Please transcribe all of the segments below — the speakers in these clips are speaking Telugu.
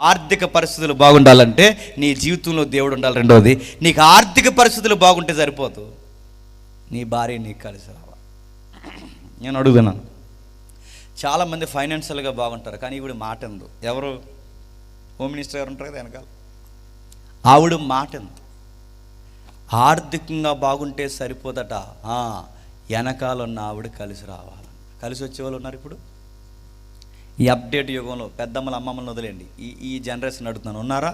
ఆర్థిక పరిస్థితులు బాగుండాలంటే నీ జీవితంలో దేవుడు ఉండాలి రెండవది. నీకు ఆర్థిక పరిస్థితులు బాగుంటే సరిపోదు. నీ భార్య నీకు కలిసి రావాలి. నేను అడుగుతున్నాను. చాలామంది ఫైనాన్షియల్గా బాగుంటారు కానీ ఈవిడ మాట ఎందు. ఎవరు? హోమ్ మినిస్టర్ గారు ఉంటారు కదా వెనకాల. ఆవిడ మాట ఎందు. ఆర్థికంగా బాగుంటే సరిపోదట. వెనకాల ఉన్న ఆవిడ కలిసి రావాలి. కలిసి వచ్చే వాళ్ళు ఉన్నారు ఇప్పుడు? ఈ అప్డేట్ యుగంలో పెద్దమ్మల అమ్మమ్మలను వదిలేండి ఈ ఈ జనరేషన్ అడుగుతున్నాను ఉన్నారా?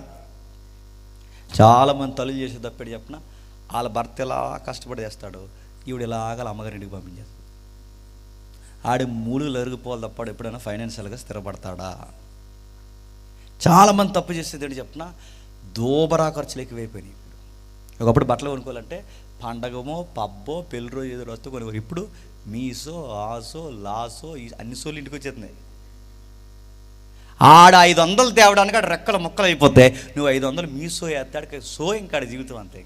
చాలామంది తల్లి చేసే తప్పేటి చెప్పిన? వాళ్ళ భర్త ఇలా కష్టపడి చేస్తాడు ఈవిడ ఇలాగ అమ్మగారింటికి పంపించేస్తాడు ఆడి మూడులు ఎరిగిపోవాలి తప్పాడు ఎప్పుడైనా ఫైనాన్షియల్గా స్థిరపడతాడా? చాలామంది తప్పు చేసేది ఏంటి చెప్పిన? దోబరా ఖర్చులు ఎక్కువైపోయినాయి ఇప్పుడు. ఒకప్పుడు బట్టలు కొనుక్కోవాలంటే పండగమో పబ్బో పెళ్ళి రోజు ఏదో వస్తూ కొనుక్కోరు ఇప్పుడు మీసో ఆసో లాసో ఈ అన్ని సోళ్ళు ఇంటికి వచ్చేస్తున్నాయి. ఆడ ఐదు వందలు తేవడానికి ఆడ రెక్కల మొక్కలు అయిపోతాయి నువ్వు ఐదు వందలు మీసో ఎత్తాడికి సో ఇంకా ఆడ జీవితం అంతే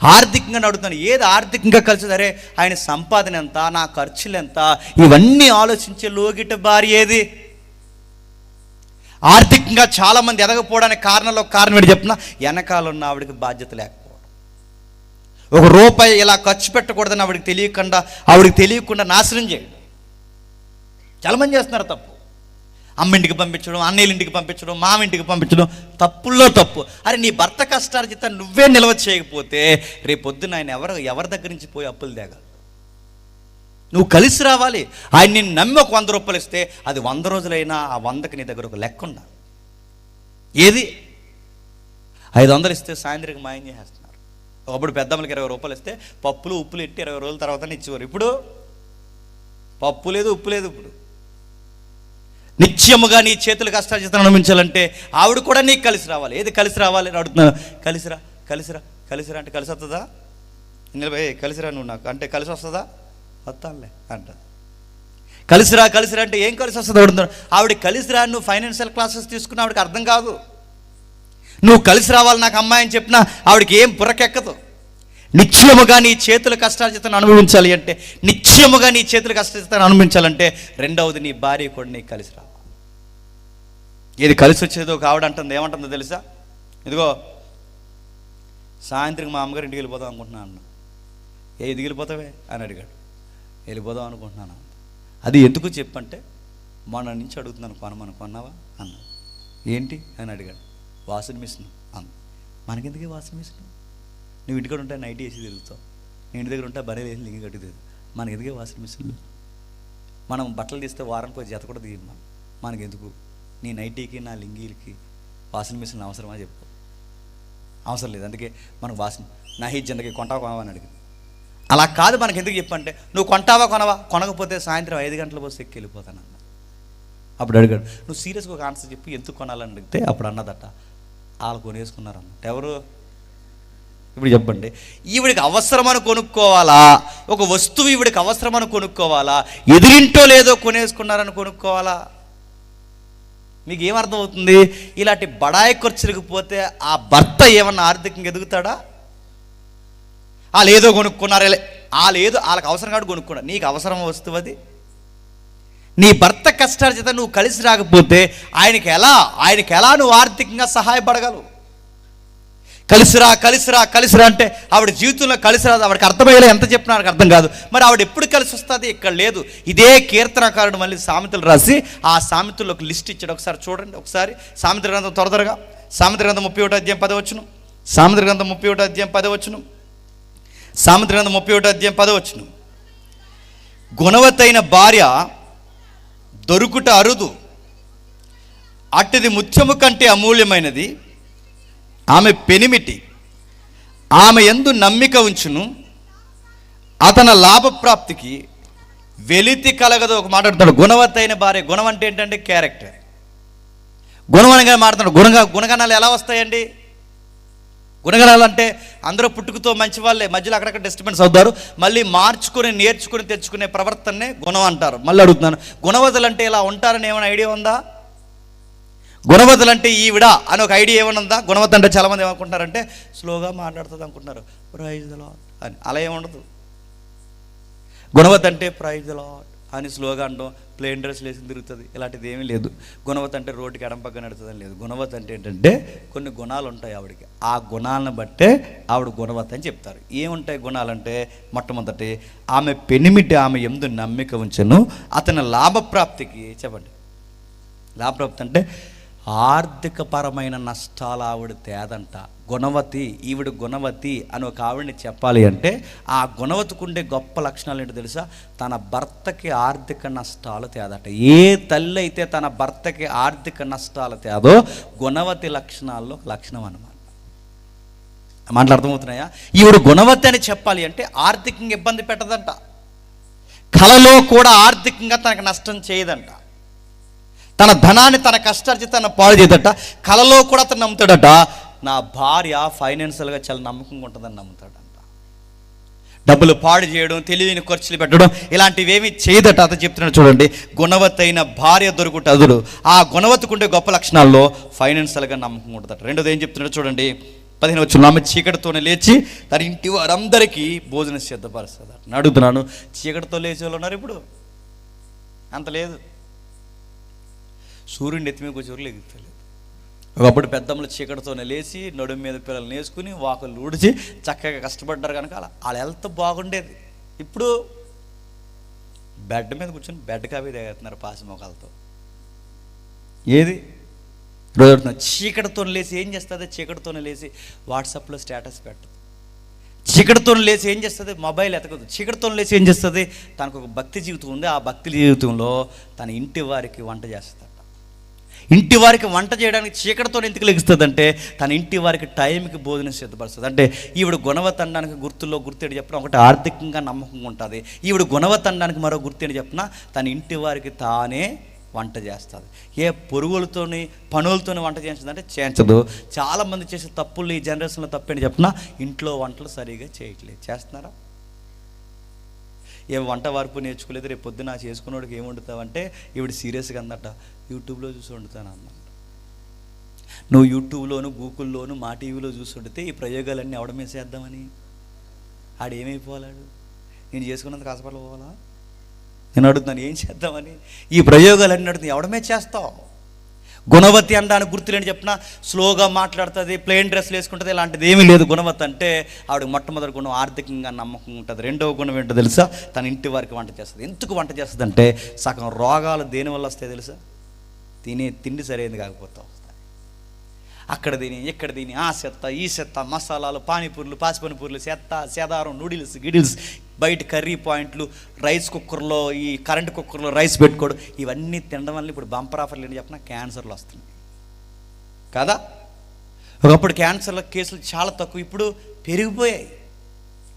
ఆర్థికంగా నడుతున్నాను ఏది ఆర్థికంగా కలిసి సరే ఆయన సంపాదన ఎంత నా ఖర్చులు ఎంత ఇవన్నీ ఆలోచించే లోగిట భార్య ఏది? ఆర్థికంగా చాలామంది ఎదగపోవడానికి కారణంలో కారణం ఏంటి చెప్తున్నా? వెనకాల ఉన్న ఆవిడకి బాధ్యత లేకపోవడం. ఒక రూపాయి ఇలా ఖర్చు పెట్టకూడదని ఆవిడకి తెలియకుండా ఆవిడకి తెలియకుండా నాశనం చేయడం. చాలామంది చేస్తున్నారు తప్పు. అమ్మింటికి పంపించడం అన్నయ్యల ఇంటికి పంపించడం మామింటికి పంపించడం తప్పుల్లో తప్పు. అరే నీ భర్త కష్టార్జిత నువ్వే నిల్వ చేయకపోతే రేపొద్దున ఆయన ఎవరు ఎవరి దగ్గర నుంచి పోయి అప్పులు దేగ నువ్వు కలిసి రావాలి. ఆయన నిన్ను నమ్మి ఒక వంద రూపాయలు ఇస్తే అది వంద రోజులైనా ఆ వందకి నీ దగ్గర ఒక లెక్క ఉండ ఏది? ఐదు వందలు ఇస్తే సాయంత్రం మాయం చేసేస్తున్నారు. ఒకప్పుడు పెద్దమ్మలకి ఇరవై రూపాయలు ఇస్తే పప్పులు ఉప్పులు ఎట్టి ఇరవై రోజుల తర్వాత ఇచ్చేవారు. ఇప్పుడు? పప్పు లేదు ఉప్పు లేదు ఇప్పుడు. నిత్యముగా నీ చేతులు కష్టాచితం అనుభవించాలంటే ఆవిడ కూడా నీకు కలిసి రావాలి. ఏది కలిసి రావాలి అని అడుగుతున్నా కలిసిరా కలిసిరా కలిసిరా అంటే కలిసి వస్తుందా? నిలబై కలిసిరా నువ్వు నాకు. అంటే కలిసి వస్తుందా? వస్తానులే అంట కలిసిరా కలిసిరా అంటే ఏం కలిసి వస్తుంది ఆవిడ కలిసిరా నువ్వు ఫైనాన్షియల్ క్లాసెస్ తీసుకున్న ఆవిడకి అర్థం కాదు. నువ్వు కలిసి రావాలి నాకు అమ్మాయి అని చెప్పినా ఆవిడకి ఏం బుర్రకెక్కదు. నిత్యముగా నీ చేతుల కష్టార్జితను అనుభవించాలి అంటే నిత్యముగా నీ చేతుల కష్టార్జితను అనుభవించాలంటే రెండవది నీ భార్య కూడా నీకు కలిసి రావాలి. ఏది కలిసి వచ్చేదో ఒక ఆవిడ అంటుంది ఏమంటుందో తెలుసా? ఇదిగో సాయంత్రం మా అమ్మగారి ఇంటికి వెళ్ళిపోదాం అనుకుంటున్నాను అన్న. ఏ ఇది వెళ్ళిపోతావే? అని అడిగాడు. వెళ్ళిపోదాం అనుకుంటున్నాను అది. ఎందుకు చెప్పంటే మొన్న నుంచి అడుగుతున్నాను కొనమని కొన్నావా? అన్నాడు ఏంటి? అని అడిగాడు. వాషింగ్ మిషన్ అంది. మనకెందుకే వాషింగ్ మిషన్? నువ్వు ఇంటికాడ ఉంటే నైట్ వేసి తిరుగుతావు. నేను ఇంటి దగ్గర ఉంటే బరే వేసి లింగి కట్టి తిరుగుతావు. మనకి ఎందుకే వాషింగ్ మిషన్? మనం బట్టలు తీస్తే వారానికి జత కూడా తీయమ్మా మనకెందుకు? నీ నైటీకి నా లింగీలకి వాషింగ్ మిషన్ అవసరమా చెప్పు. అవసరం లేదు. అందుకే మనకు వాషింగ్ నా హీ జనకి కొంటావా కొనవా అని అడిగింది. అలా కాదు మనకి ఎందుకు చెప్పంటే నువ్వు కొంటావా కొనవా? కొనకపోతే సాయంత్రం ఐదు గంటల పోసి ఎక్కి వెళ్ళిపోతానన్న అప్పుడు అడిగాడు నువ్వు సీరియస్గా ఒక ఆన్సర్ చెప్పి ఎందుకు కొనాలని? అడిగితే అప్పుడు అన్నదట వాళ్ళు కొనేసుకున్నారన్నమాట. ఎవరు? ఇప్పుడు చెప్పండి. ఈవిడికి అవసరమని కొనుక్కోవాలా? ఒక వస్తువు ఈవిడికి అవసరమని కొనుక్కోవాలా? ఎదిరింటో లేదో కొనేసుకున్నారని కొనుక్కోవాలా? మీకు ఏమర్థం అవుతుంది ఇలాంటి బడాయి ఖర్చులకు పోతే ఆ భర్త ఏమన్నా ఆర్థికంగా ఎదుగుతాడా? వాళ్ళు ఏదో కొనుక్కున్నారు వాళ్ళు ఏదో వాళ్ళకి అవసరం కాదు కొనుక్కున్నారు. నీకు అవసరం వస్తువు అది? నీ భర్త కష్టార్జిత నువ్వు కలిసి రాకపోతే ఆయనకి ఎలా ఆయనకి ఎలా నువ్వు ఆర్థికంగా సహాయపడగలవు? కలిసిరా కలిసిరా కలిసిరా అంటే ఆవిడ జీవితంలో కలిసి ఆవిడకి అర్థమయ్యేలా ఎంత చెప్పినా నాకు అర్థం కాదు. మరి ఆవిడ ఎప్పుడు కలిసి వస్తుంది? ఇక్కడ లేదు. ఇదే కీర్తనకారుడు మళ్ళీ సామెతలు రాసి ఆ సామెతల్లో ఒక లిస్ట్ ఇచ్చాడు. ఒకసారి చూడండి. ఒకసారి సామెత గ్రంథం త్వర త్వరగా. సామెత గ్రంథం ముప్పై ఒకటి అధ్యాయం పదవచ్చును సామెత గ్రంథం ముప్పై ఒకటి అధ్యాయం పదవచ్చును సామెత గ్రంథం ముప్పై ఒకటి అధ్యాయం పదవచ్చును గుణవతైన భార్య దొరుకుట అరుదు. అట్టిది ముత్యము కంటే అమూల్యమైనది. ఆమె పెనిమిటి. ఆమె ఎందు నమ్మిక ఉంచును. అతని లాభప్రాప్తికి వెలితి కలగదు ఒక మాట్లాడుతాడు గుణవత్తైన భార్య. గుణం అంటే ఏంటంటే క్యారెక్టర్. గుణమనగా మాట్లాడు గుణగా గుణగణాలు ఎలా వస్తాయండి? గుణగణాలు అంటే అందరూ పుట్టుకతో మంచి వాళ్ళే. మధ్యలో అక్కడక్కడ డిస్టర్బెన్స్ అవుతారు. మళ్ళీ మార్చుకొని నేర్చుకుని తెచ్చుకునే ప్రవర్తననే గుణం అంటారు. మళ్ళీ అడుగుతున్నాను. గుణవతలు అంటే ఇలా ఉంటారని ఏమైనా ఐడియా ఉందా? గుణవతులు అంటే ఈవిడ అని ఒక ఐడియా ఏమన్నా ఉందా అంటే చాలామంది ఏమనుకుంటున్నారంటే స్లోగా మాట్లాడుతుంది అనుకుంటున్నారు. ప్రైజ్ ద లాడ్ అని. అలా ఏముండదు. గుణవత్ అంటే ప్రైజ్ ద లాడ్ అని స్లోగా అంటాం. ప్లేన్ డ్రెస్లు వేసి తిరుగుతుంది. ఇలాంటిది ఏమీ లేదు. గుణవత్ అంటే రోడ్డుకి ఎడంపక్క నడుతుందని లేదు. గుణవత్ అంటే ఏంటంటే కొన్ని గుణాలు ఉంటాయి ఆవిడకి. ఆ గుణాలను బట్టే ఆవిడ గుణవత్ అని చెప్తారు. ఏముంటాయి గుణాలంటే మొట్టమొదటి ఆమె పెనిమిటి ఆమె ఎందు నమ్మిక ఉంచను. అతని లాభప్రాప్తికి చెప్పండి. లాభప్రాప్తి అంటే ఆర్థికపరమైన నష్టాలు ఆవిడ తేదంట. గుణవతి ఈవిడ గుణవతి అని ఒక ఆవిడని చెప్పాలి అంటే ఆ గుణవతికి ఉండే గొప్ప లక్షణాలు ఏంటో తెలుసా? తన భర్తకి ఆర్థిక నష్టాలు తేదట. ఏ తల్లి అయితే తన భర్తకి ఆర్థిక నష్టాలు తేదో గుణవతి లక్షణాల్లో లక్షణం అనమాట మాటలు అర్థమవుతున్నాయా? ఈవిడ గుణవతి అని చెప్పాలి అంటే ఆర్థికంగా ఇబ్బంది పెట్టదంట. కళలో కూడా ఆర్థికంగా తనకు నష్టం చేయదంట. తన ధనాన్ని తన కష్టార్జితాన్ని పాడు చేయదట కలలో కూడా అతను నమ్ముతాడట. నా భార్య ఫైనాన్షియల్గా చాలా నమ్మకంగా ఉంటుందని నమ్ముతాడంట. డబ్బులు పాడు చేయడం తెలివిని ఖర్చులు పెట్టడం ఇలాంటివి ఏమి చేయదట అతను చెప్తున్నాడు చూడండి. గుణవత్తైన భార్య దొరుకుట అదుడు ఆ గుణవత్తుకుండే గొప్ప లక్షణాల్లో ఫైనాన్షియల్గా నమ్మకంగా ఉంటుందట. రెండోది ఏం చెప్తున్నాడు చూడండి. పదిహేను వచ్చిన ఆమె చీకటితోనే లేచి తన ఇంటి వారందరికీ భోజనం సిద్ధపరుస్తుంది అడుగుతున్నాను చీకటితో లేచే వాళ్ళు ఉన్నారు ఇప్పుడు. అంత లేదు. సూర్యుని ఎత్తి మీద కూర్చోరు లెగుతలేదు ఒకప్పుడు పెద్దమ్మలు చీకటితోనే లేచి నడుము మీద పిల్లల్ని వేసుకుని వాకులు ఊడిచి చక్కగా కష్టపడ్డారు కనుక అలా వాళ్ళ హెల్త్ బాగుండేది. ఇప్పుడు బెడ్ మీద కూర్చొని బెడ్ తాగేస్తున్నారు పాసి మొఖాలతో ఏది? రోజు చీకటితో లేచి ఏం చేస్తుంది? చీకటితోనే లేచి వాట్సాప్లో స్టేటస్ పెట్టదు చీకటితో లేచి ఏం చేస్తుంది? మొబైల్ ఎతకదు. చీకటితో లేచి ఏం చేస్తుంది? తనకు ఒక భక్తి జీవితం ఉంది. ఆ భక్తి జీవితంలో తన ఇంటి వారికి వంట చేస్తుందట ఇంటి వారికి వంట చేయడానికి చీకటితో ఎందుకు లెగుస్తుందంటే తన ఇంటి వారికి టైంకి భోజనం సిద్ధపరుస్తుంది. అంటే ఈవిడ గుణవతి అనడానికి గుర్తుల్లో గుర్తేడు చెప్పిన ఒకటి ఆర్థికంగా నమ్మకంగా ఉంటుంది. ఈవిడ గుణవతండానికి అనడానికి మరో గుర్తేడు చెప్పిన తన ఇంటి వారికి తానే వంట చేస్తుంది. ఏ పొరుగులతోని పనులతోని వంట చేస్తుందంటే చేయించదు. చాలామంది చేసే తప్పులు ఈ జనరేషన్లో తప్పని చెప్పిన ఇంట్లో వంటలు సరిగా చేయట్లేదు. చేస్తున్నారా? ఏం వంట వార్పు నేర్చుకోలేదు. రేపు పొద్దున చేసుకున్నోడికి ఏం వండుతావంటే ఈవిడ సీరియస్గా అందట యూట్యూబ్లో చూసి వండుతాను అన్నమాట నువ్వు యూట్యూబ్లోను గూగుల్లోను మా టీవీలో చూసి వండితే ఈ ప్రయోగాలన్నీ ఎవడమే చేద్దామని? ఆడేమైపోవాలాడు నేను చేసుకున్నందుకు హాస్పిటల్ పోవాలా? నేను అడుగుతున్నాను ఏం చేద్దామని? ఈ ప్రయోగాలన్నీ అడుగుతుంది ఎవడమే చేస్తావు? గుణవతి అనడానికి గుర్తులేని చెప్పిన స్లోగా మాట్లాడుతుంది ప్లెయిన్ డ్రెస్లు వేసుకుంటుంది ఇలాంటిది ఏమీ లేదు. గుణవతి అంటే ఆవిడ మొట్టమొదటి గుణం ఆర్థికంగా నమ్మకం ఉంటుంది. రెండవ గుణం ఏంటో తెలుసా? తన ఇంటి వారికి వంట చేస్తుంది. ఎందుకు వంట చేస్తుంది అంటే సగం రోగాలు దేనివల్ల వస్తాయి తెలుసా? తినే తిండి సరైనది కాకపోతే వస్తాయి. అక్కడ తిని ఇక్కడ తిని ఆ చెత్త ఈ చెత్త మసాలాలు పానీపూరులు పాసిపనిపూర్లు చెత్త సేదారం నూడిల్స్ గిడిల్స్ బయట కర్రీ పాయింట్లు రైస్ కుక్కర్లో ఈ కరెంట్ కుక్కర్లో రైస్ పెట్టుకోవడం ఇవన్నీ తినడం వల్ల ఇప్పుడు బంపర్ ఆఫర్లు ఏంటి చెప్పిన? క్యాన్సర్లు వస్తున్నాయి. కదా? ఒకప్పుడు క్యాన్సర్ల కేసులు చాలా తక్కువ ఇప్పుడు పెరిగిపోయాయి.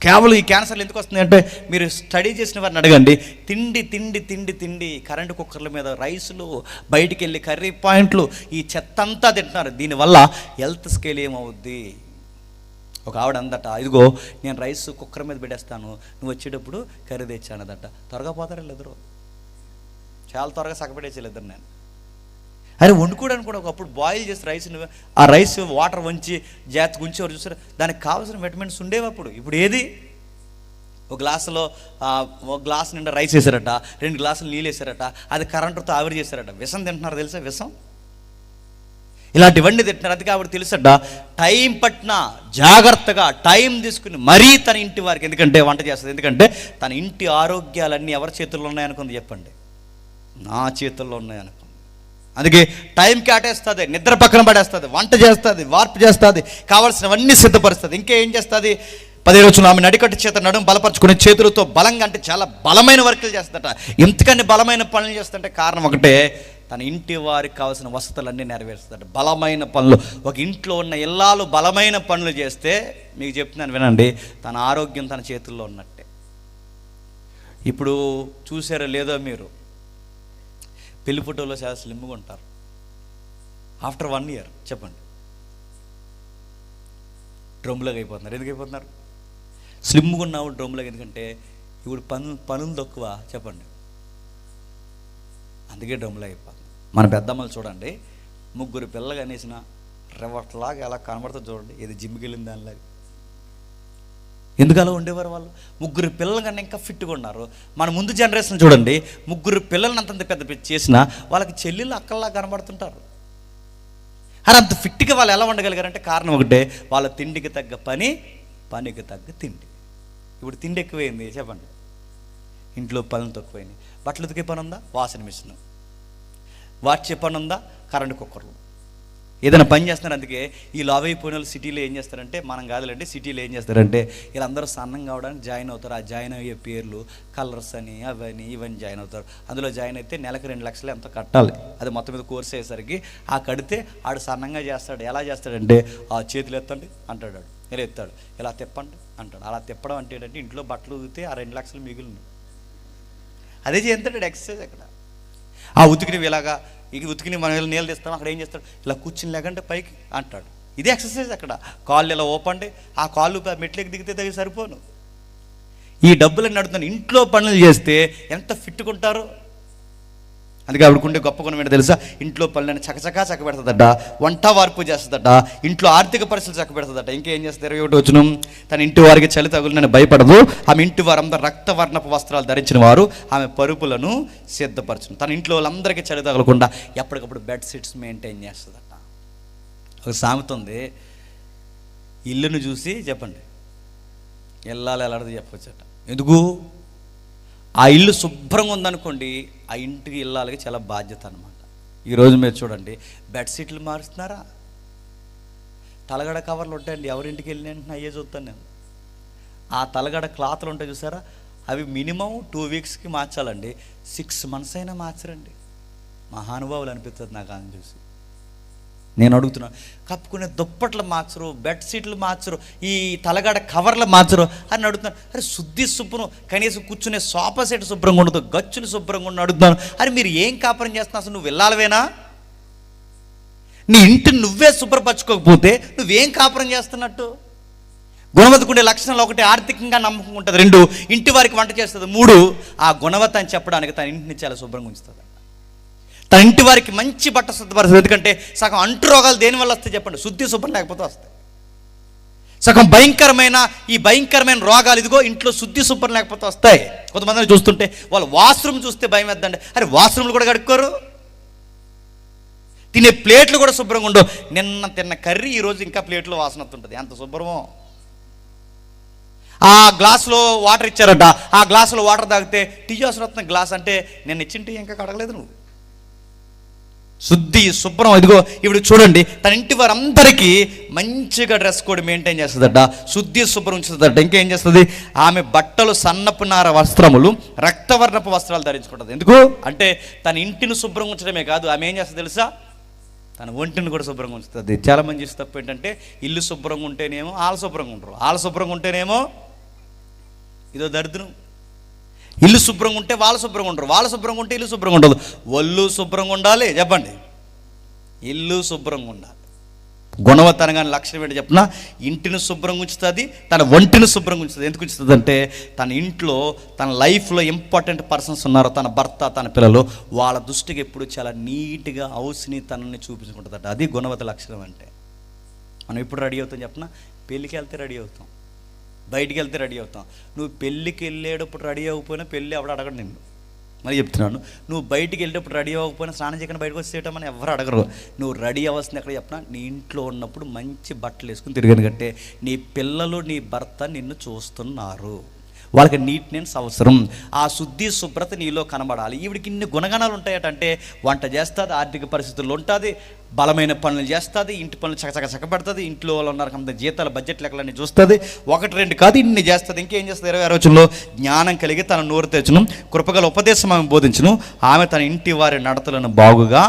కేవలం ఈ క్యాన్సర్లు ఎందుకు వస్తుంది అంటే మీరు స్టడీ చేసిన వారిని అడగండి. తిండి తిండి తిండి తిండి. కరెంటు కుక్కర్ల మీద రైసులు బయటికి వెళ్ళి కర్రీ పాయింట్లు ఈ చెత్త అంతా తింటున్నారు. దీనివల్ల హెల్త్ స్కేల్ ఏమవుద్ది? ఒక ఆవిడ అందట ఇదిగో నేను రైస్ కుక్కర్ మీద పెట్టేస్తాను. నువ్వు వచ్చేటప్పుడు కర్రీ తెచ్చానదట. త్వరగా పోతారా ఇద్దరు చాలా త్వరగా సగపెట్టేసారు నేను అరే వండుకోవడానికి కూడా ఒకప్పుడు బాయిల్ చేసి రైస్ ఆ రైస్ వాటర్ వంచి జాగ్రత్తగా ఉంచేవారు చూసారు? దానికి కావాల్సిన విటమిన్స్ ఉండేవి అప్పుడు. ఇప్పుడు ఏది? ఒక గ్లాసులో ఒక గ్లాస్ నిండా రైస్ వేసారట రెండు గ్లాసులు నీళ్ళు వేసారట అది కరెంటుతో ఆవిరి చేశారట. విషం తింటున్నారు తెలుసా విషం? ఇలాంటివన్నీ తింటున్నారు. అది కాబట్టి తెలుసట టైం పట్టిన జాగ్రత్తగా టైం తీసుకుని మరీ తన ఇంటి వారికి ఎందుకంటే వంట చేస్తుంది. ఎందుకంటే తన ఇంటి ఆరోగ్యాలన్నీ ఎవరి చేతుల్లో ఉన్నాయనుకుంది చెప్పండి. నా చేతుల్లో ఉన్నాయనుకో అందుకే టైం కేటేస్తుంది నిద్ర పక్కన పడేస్తుంది వంట చేస్తుంది వార్పు చేస్తుంది కావాల్సినవన్నీ సిద్ధపరుస్తుంది. ఇంకేం చేస్తుంది? పదే రోజులు ఆమె నడికట్టు చేత నడుము బలపరుచుకునే చేతులతో బలంగా అంటే చాలా బలమైన వర్కులు చేస్తుందట. ఎంతకని బలమైన పనులు చేస్తుంటే కారణం ఒకటే తన ఇంటి వారికి కావాల్సిన వసతులన్నీ నెరవేరుస్తాడు బలమైన పనులు. ఒక ఇంట్లో ఉన్న ఇల్లాలు బలమైన పనులు చేస్తే మీకు చెప్తున్నాను వినండి తన ఆరోగ్యం తన చేతుల్లో ఉన్నట్టే. ఇప్పుడు చూసారో లేదో మీరు? పెళ్ళి ఫోటోలో చాలా స్లిమ్గా ఉంటారు. ఆఫ్టర్ వన్ ఇయర్ చెప్పండి. డ్రమ్లాగా అయిపోతున్నారు. ఎందుకు అయిపోతున్నారు? స్లిమ్గా ఉన్నావు డ్రమ్లాగా ఎందుకంటే ఇప్పుడు పనులు పనులు తక్కువ చెప్పండి. అందుకే డ్రమ్లా అయిపోతుంది మన పెద్దమ్మలు చూడండి ముగ్గురు పిల్లలు అనేసిన రెవట్లాగా ఎలా కనబడుతుంది చూడండి. ఏది జిమ్కి వెళ్ళిన దానిలాగా. ఎందుకు అలా ఉండేవారు వాళ్ళు? ముగ్గురు పిల్లల కన్నా ఇంకా ఫిట్గా ఉన్నారు. మన ముందు జనరేషన్ చూడండి ముగ్గురు పిల్లల్ని అంతంత పెద్ద పెద్ద చేసినా వాళ్ళకి చెల్లెళ్ళు అక్కల్లా కనబడుతుంటారు. అని అంత ఫిట్గా వాళ్ళు ఎలా ఉండగలిగారంటే కారణం ఒకటే వాళ్ళ తిండికి తగ్గ పని పనికి తగ్గ తిండి. ఇప్పుడు తిండి ఎక్కువైంది చెప్పండి. ఇంట్లో పనులు తక్కువైంది బట్టలు ఉతికే పని ఉందా వాషింగ్ మిషన్. వాడ్చే పని ఉందా కరెంటు కుక్కర్లు. ఏదైనా పని చేస్తున్నారు అందుకే ఈ లావ్ అయిపోయిన వాళ్ళు సిటీలో ఏం చేస్తారంటే మనం కాదులంటే సిటీలో ఏం చేస్తారంటే వీళ్ళందరూ సన్నం కావడానికి జాయిన్ అవుతారు. ఆ జాయిన్ అయ్యే పేర్లు కలర్స్ అని అవని ఇవన్నీ జాయిన్ అవుతారు. అందులో జాయిన్ అయితే నెలకు రెండు లక్షలు ఎంత కట్టాలి. అది మొత్తం మీద కోర్స్ అయ్యేసరికి ఆ కడితే ఆడు సన్నంగా చేస్తాడు. ఎలా చేస్తాడంటే ఆ చేతులు ఎత్తండి అంటాడు ఆడు. ఇలా ఎత్తాడు. ఇలా తిప్పండి అంటాడు. అలా తిప్పడం అంటే ఏంటంటే ఇంట్లో బట్టలు ఉతితే ఆ రెండు లక్షలు మిగిలిన అదే చేస్తాడు ఎక్సర్సైజ్ అక్కడ. ఆ ఉతికినవి ఇలాగా ఇక ఉతికిని మనం ఇలా నీళ్ళు తీస్తాం అక్కడ ఏం చేస్తాడు? ఇలా కూర్చుని లేకంటే పైకి అంటాడు. ఇది ఎక్సర్సైజ్ అక్కడ. కాళ్ళు ఇలా ఓపండి ఆ కాళ్ళు మెట్లకి దిగితే తగి సరిపోను. ఈ డబ్బులన్నీ నడుతున్నాను ఇంట్లో పనులు చేస్తే ఎంత ఫిట్టుకుంటారు అందుకే ఆవిడకుండే గొప్ప గుణం ఏంటో తెలుసా? ఇంట్లో పనులను చకచకా చక్కబెడుతుందట వంట వార్పు చేస్తుందట ఇంట్లో ఆర్థిక పరిస్థితులు చక్కబెడుతుందట. ఇంకేం చేస్తారు? ఇరవై ఒకటి వచ్చిన తన ఇంటి వారికి చలి తగులునని భయపడదు. ఆమె ఇంటి వారందరూ రక్తవర్ణపు వస్త్రాలు ధరించిన వారు ఆమె పరుపులను సిద్ధపరచును. తన ఇంట్లో వాళ్ళందరికీ చలి తగలకుండా ఎప్పటికప్పుడు బెడ్ షీట్స్ మెయింటైన్ చేస్తుందట. ఒక సామెత ఉంది. ఇల్లును చూసి చెప్పండి. వెళ్ళాలి వెళ్ళడదు చెప్పొచ్చట. ఎందుకు? ఆ ఇల్లు శుభ్రంగా ఉందనుకోండి ఆ ఇంటికి ఇల్లాలకి చాలా బాధ్యత అనమాట ఈరోజు మీరు చూడండి బెడ్షీట్లు మారుస్తున్నారా? తలగడ కవర్లు ఉంటాయండి ఎవరింటికి వెళ్ళిన వెంటనే అయ్యే చూస్తాను నేను. ఆ తలగడ క్లాత్లు ఉంటాయి చూసారా? అవి మినిమం టూ వీక్స్కి మార్చాలండి. సిక్స్ మంత్స్ అయినా మార్చరండి. మహానుభావులు అనిపిస్తుంది నాకు అని చూసి. నేను అడుగుతున్నాను కప్పుకునే దుప్పట్లు మార్చరు బెడ్షీట్లు మార్చరు ఈ తలగడ కవర్లు మార్చరు అని అడుగుతున్నాను. అరే శుద్ధి శుభ్రం కనీసం కూర్చునే సోఫా సెట్ శుభ్రంగా ఉండదు గచ్చులు శుభ్రంగా ఉండదు అడుగుతున్నాను. అరే మీరు ఏం కాపురం చేస్తున్నావు అసలు నువ్వు వెళ్ళాలవేనా? నీ ఇంటిని నువ్వే శుభ్రపరచుకోకపోతే నువ్వేం కాపురం చేస్తున్నట్టు? గుణవతకుండే లక్షణాలు ఒకటి ఆర్థికంగా నమ్మకం ఉంటుంది రెండు ఇంటి వారికి వంట చేస్తుంది మూడు ఆ గుణవత అని చెప్పడానికి తన ఇంటిని చాలా శుభ్రంగా ఉంచుతుంది. తన ఇంటి వారికి మంచి బట్ట శుద్ధపరుస్తుంది ఎందుకంటే సగం అంటు రోగాలు దేని వల్ల వస్తాయి చెప్పండి? శుద్ధి శుభ్రం లేకపోతే వస్తాయి. సగం భయంకరమైన ఈ భయంకరమైన రోగాలు ఇదిగో ఇంట్లో శుద్ధి శుభ్రం లేకపోతే వస్తాయి. కొంతమందిని చూస్తుంటే వాళ్ళు వాష్రూమ్ చూస్తే భయం వేద్దండి. అరే వాష్రూమ్లు కూడా కడుక్కోరు. తినే ప్లేట్లు కూడా శుభ్రంగా ఉండవు. నిన్న తిన్న కర్రీ ఈరోజు ఇంకా ప్లేట్లో వాసన వస్తుంటుంది. ఎంత శుభ్రమో. ఆ గ్లాసులో వాటర్ ఇచ్చారట. ఆ గ్లాసులో వాటర్ తాగితే టీ చేసిన వస్తున్న గ్లాస్ అంటే నేను ఇచ్చిన టీ ఇంకా కడగలేదు నువ్వు. శుద్ధి శుభ్రం. ఇదిగో ఇప్పుడు చూడండి తన ఇంటి వారందరికీ మంచిగా డ్రెస్ కోడ్ మెయింటైన్ చేస్తుందట శుద్ధి శుభ్రం ఉంచుతుందట. ఇంకేం చేస్తుంది? ఆమె బట్టలు సన్నపు నార వస్త్రములు రక్తవర్ణపు వస్త్రాలు ధరించుకుంటుంది. ఎందుకు? అంటే తన ఇంటిని శుభ్రం ఉంచడమే కాదు ఆమె ఏం చేస్తుంది తెలుసా? తన ఒంటిని కూడా శుభ్రంగా ఉంచుతుంది. చాలా మంది చేసే తప్పు ఏంటంటే ఇల్లు శుభ్రంగా ఉంటేనేమో ఆళ్ళ శుభ్రంగా ఉంటారు ఆళ్ళ శుభ్రంగా ఉంటేనేమో ఇదో దరిద్రం. ఇల్లు శుభ్రంగా ఉంటే వాళ్ళు శుభ్రంగా ఉంటారు. వాళ్ళు శుభ్రంగా ఉంటే ఇల్లు శుభ్రంగా ఉండదు. ఒళ్ళు శుభ్రంగా ఉండాలి. చెప్పండి. ఇల్లు శుభ్రంగా ఉండాలి. గుణవత్తనగా లక్షణం ఏంటి చెప్పిన ఇంటిని శుభ్రంగా ఉంచుతుంది తన ఒంటిని శుభ్రంగా ఉంచుతుంది. ఎందుకు ఉంచుతుంది అంటే తన ఇంట్లో తన లైఫ్లో ఇంపార్టెంట్ పర్సన్స్ ఉన్నారు. తన భర్త తన పిల్లలు. వాళ్ళ దృష్టికి ఎప్పుడు చాలా నీట్గా హౌస్ని తనని చూపించుకుంటుందట. అది గుణవత లక్షణం అంటే. మనం ఎప్పుడు రెడీ అవుతాం చెప్పిన? పెళ్ళికి వెళ్తే రెడీ అవుతాం. బయటికి వెళ్తే రెడీ అవుతాం. నువ్వు పెళ్ళికి వెళ్ళేటప్పుడు రెడీ అవ్వకపోయినా పెళ్ళి ఎవడు అడగడు నిన్ను. మరి చెప్తున్నాను నువ్వు బయటికి వెళ్ళేటప్పుడు రెడీ అవ్వకపోయినా స్నానం చేయకుండా బయటకు వచ్చేయటమని ఎవరు అడగరు. నువ్వు రెడీ అవ్వాల్సింది ఎక్కడ చెప్పినా? నీ ఇంట్లో ఉన్నప్పుడు మంచి బట్టలు వేసుకుని తిరిగాను కంటే నీ పిల్లలు నీ భర్త నిన్ను చూస్తున్నారు. వాళ్ళకి నీట్నెస్ అవసరం. ఆ శుద్ధి శుభ్రత నీలో కనబడాలి. ఈవిడికి ఇన్ని గుణగణాలు ఉంటాయట అంటే వంట చేస్తుంది ఆర్థిక పరిస్థితుల్లో ఉంటుంది బలమైన పనులు చేస్తుంది ఇంటి పనులు చకచక చక్కబడుతుంది ఇంట్లో వాళ్ళు ఉన్నారు అంత జీతాల బడ్జెట్ లెక్కలన్నీ చూస్తుంది ఒకటి రెండు కాదు ఇన్ని చేస్తుంది ఇంకేం చేస్తుంది ఇరవై ఆరు రోజుల్లో? జ్ఞానం కలిగి తన నోరు తెచ్చును కృపగల ఉపదేశం ఆమె బోధించును ఆమె తన ఇంటి వారి నడతలను బాగుగా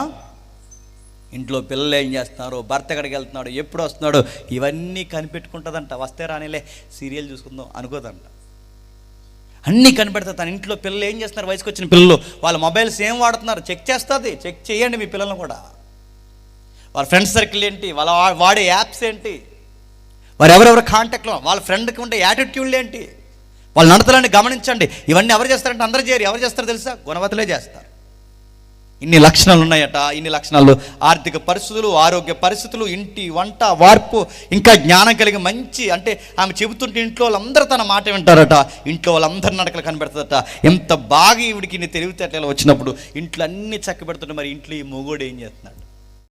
ఇంట్లో పిల్లలు ఏం చేస్తున్నారు భర్త ఎక్కడికి వెళ్తున్నాడు ఎప్పుడు వస్తున్నాడు ఇవన్నీ కనిపెట్టుకుంటుందంట. వస్తే రానిలే సీరియల్ చూసుకుందాం అనుకోదంట. అన్నీ కనిపెడతా తన ఇంట్లో పిల్లలు ఏం చేస్తున్నారు? వయసుకు వచ్చిన పిల్లలు. వాళ్ళ మొబైల్స్ ఏం వాడుతున్నారు? చెక్ చేస్తుంది. చెక్ చేయండి మీ పిల్లలను కూడా. వాళ్ళ ఫ్రెండ్స్ సర్కిల్ ఏంటి? వాళ్ళ వాడే యాప్స్ ఏంటి? వారు ఎవరెవరు కాంటాక్ట్లో? వాళ్ళ ఫ్రెండ్కి ఉండే యాటిట్యూడ్లు ఏంటి? వాళ్ళు నడతలని గమనించండి. ఇవన్నీ ఎవరు చేస్తారంటే అందరూ చేయరు ఎవరు చేస్తారో తెలుసా? గుణవతులే చేస్తారు. ఇన్ని లక్షణాలు ఉన్నాయట ఇన్ని లక్షణాలు. ఆర్థిక పరిస్థితులు ఆరోగ్య పరిస్థితులు ఇంటి వంట వార్పు ఇంకా జ్ఞానం కలిగి మంచి అంటే ఆమె చెబుతుంటే ఇంట్లో వాళ్ళందరూ తన మాట వింటారట. ఇంట్లో వాళ్ళందరి నడకలు కనబెడతారట. ఎంత బాగా ఈవిడికి ఇన్ని తెలివితేటలు వచ్చినప్పుడు ఇంట్లో అన్ని చక్క పెడుతుంటే మరి ఇంట్లో ఈ మొగోడు ఏం చేస్తున్నాడు?